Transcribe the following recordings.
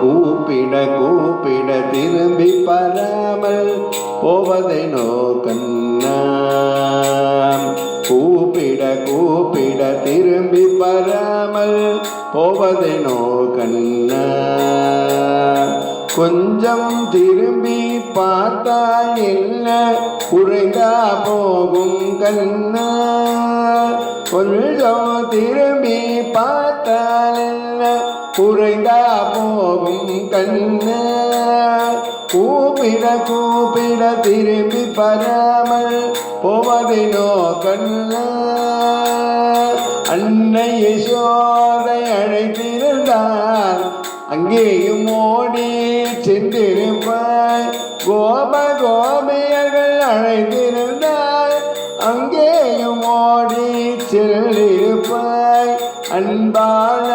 கூப்பிட கூப்பிட திரும்பி பராமல் போவதை கண்ணா? கூப்பிட கூப்பிட திரும்பி பராமல் போவதை கண்ணா? கொஞ்சம் திரும்பி பார்த்தால் என்ன? குறைந்தா போகும் கண்ணா. கொஞ்சம் திரும்பி பார்த்தால் என்ன? குறைந்தா போகும் கண்ணா. கூப்பிட கூப்பிட திரும்பி பராமல் போவதினோ கண்ணா அன்னை யசோதை அழைத்திருந்தார். அங்கேயும் ஓடி கோப கோபியர்கள் அழைத்திருந்தாய். அங்கேயும் ஓடி செல்லிருப்பாய். அன்பான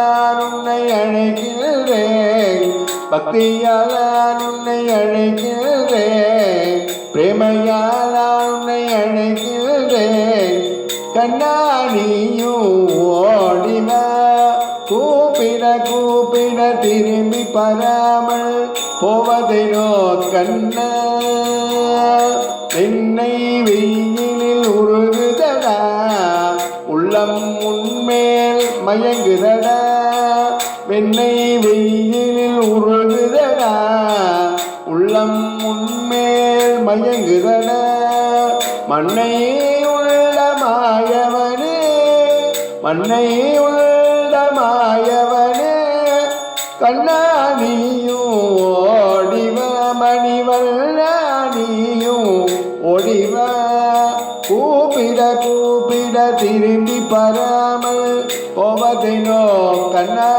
உன்னை அழைக்கிறேன் பக்தியால் உன்னை அழைக்கிறேன் பிரேமையால் உன்னை அழைக்கிறேன் கண்ணாடியும் ஓடிவா கூப்பிட திரும்பி பராமல் போவதினோ கண்ணா. என்னை வெயிலில் உருகுதடா. உள்ளம் உண்மேல் மயங்குதடா. வெண்ணை வெயிலில் உருகுதடா. உள்ளம் உண்மேல் மயங்குதடா. மண்ணை உள்ள மாயவனே மண்ணை உள்ள மாயவனே கண்ணாடியும் ஓடிவ மணிவல்லானியும் ஒடிவ கூப்பிட கூப்பிட திரும்பி பராமல் போவதினோ கண்ணா?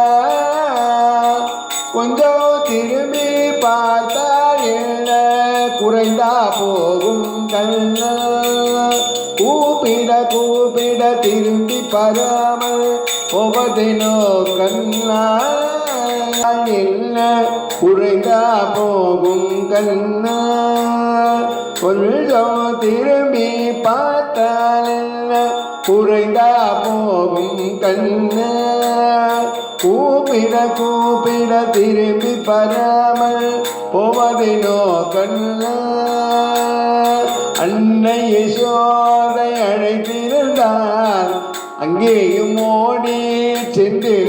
கொஞ்சம் திரும்பி பார்த்தால் என்ன? குறைந்தா போகும் கண்ணா. கூப்பிட கூப்பிட திரும்பி பராமல் போவதினோ கண்ணா? என்ன குறைந்தா போகும் கண்ணா. கொஞ்சம் திரும்பி பார்த்தால் என்ன? குறைந்தா போகும் கண்ணா. கூப்பிட கூப்பிட திரும்பி பராமல் போவதினோ கண்ணா. அன்னையை சோதை அழைத்திருந்தார். அங்கேயும் ஓடி சென்று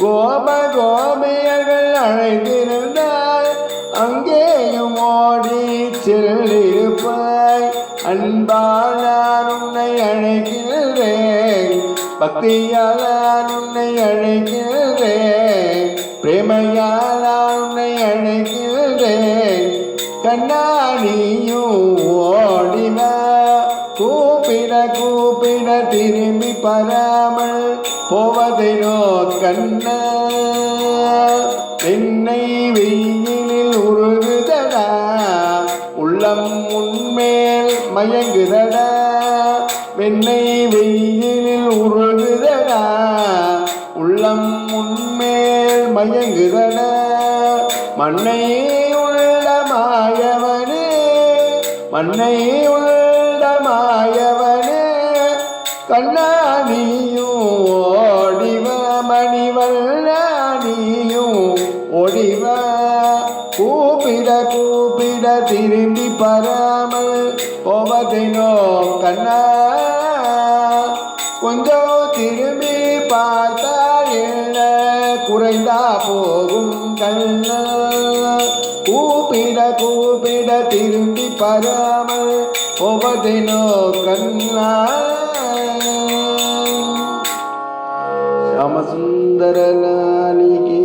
கோப கோபியர்கள் அழைத்திருந்தாய் அங்கேயும் ஓடி செல்லிருப்பாய். அன்பால் நான் உன்னை அழைக்கிறேன் பக்தியால் நான் உன்னை அழைக்கிறேன் பிரேமையால் நான் உன்னை அழைக்கிறேன் கண்ணாடியும் ஓடினா ஓடிவா கூப்பிட கூப்பிட திரும்பி பராமல் போவதினோ கண்ணா. என்னை வெயிலில் உருகுதடா. உள்ளம் உன்மேல் மயங்குதடா. வெண்ணை வெயிலில் உருகுதடா. உள்ளம் உன்மேல் மயங்குதடா. மண்ணை உள்ள மாயவனே மண்ணை உள்ள ஆயவனே கண்ணாடியும் ஓடிவ மணிவல்லானியும் ஒடிவ கூப்பிட கூப்பிட திரும்பி பராமல் போவதினோ கண்ணா. கொஞ்சம் திரும்பி பார்த்தா என்ன குறைந்தா போ పరమ ఉపదినో కన్నా. శ్యామసుందరలాలికి